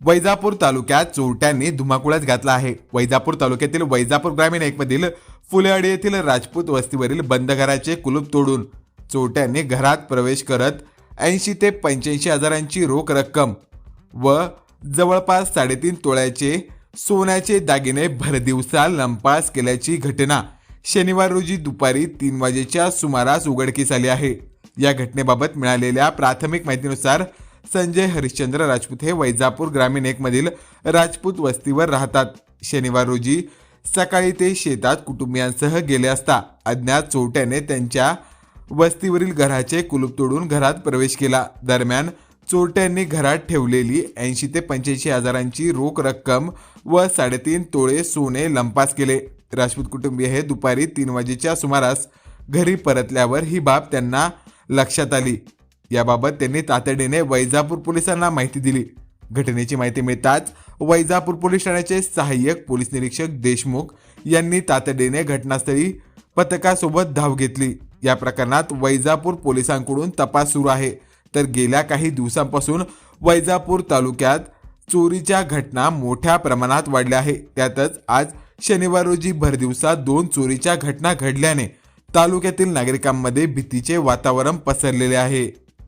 वैजापूर तालुक्यात चोरट्यांनी धुमाकुळात घातला आहे. वैजापूर तालुक्यातील वैजापूर ग्रामीण एक मधील फुलेवाडी येथील राजपूत वस्तीवरील बंद घराचे कुलूप तोडून चोरट्यांनी घरात प्रवेश करत ऐंशी ते पंच्याऐंशी हजारांची रोख रक्कम व जवळपास साडेतीन तोळ्याचे सोन्याचे दागिने भरदिवसा लंपास केल्याची घटना शनिवार रोजी दुपारी तीन वाजेच्या सुमारास उघडकीस आली आहे. या घटनेबाबत मिळालेल्या प्राथमिक माहितीनुसार संजय हरिश्चंद्र राजपूत हे वैजापूर ग्रामीण एकमधील राजपूत वस्तीवर राहतात. शनिवार रोजी सकाळी ते शेतात कुटुंबियांसह गेले असता अज्ञात चोरट्याने त्यांच्या वस्तीवरील घराचे कुलूप तोडून घरात प्रवेश केला. दरम्यान चोरट्यांनी घरात ठेवलेली ऐंशी ते पंच्याऐंशी हजारांची रोख रक्कम व साडेतीन तोळे सोने लंपास केले. राजपूत कुटुंबीय हे दुपारी तीन वाजेच्या सुमारास घरी परतल्यावर ही बाब त्यांना लक्षात आली. याबाबत त्यांनी तातडीने वैजापूर पोलिसांना माहिती दिली. घटनेची माहिती मिळताच वैजापूर पोलीस ठाण्याचे सहाय्यक पोलीस निरीक्षक देशमुख यांनी तातडीने घटनास्थळी पथकासोबत धाव घेतली. या प्रकरणात वैजापूर पोलिसांकडून तपास सुरू आहे. तर गेल्या काही दिवसांपासून वैजापूर तालुक्यात चोरीच्या घटना मोठ्या प्रमाणात वाढल्या आहे. त्यातच आज शनिवार रोजी भरदिवसा दोन चोरीच्या घटना घडल्याने तालुक्यातील नागरिकांमध्ये भीतीचे वातावरण पसरलेले आहे.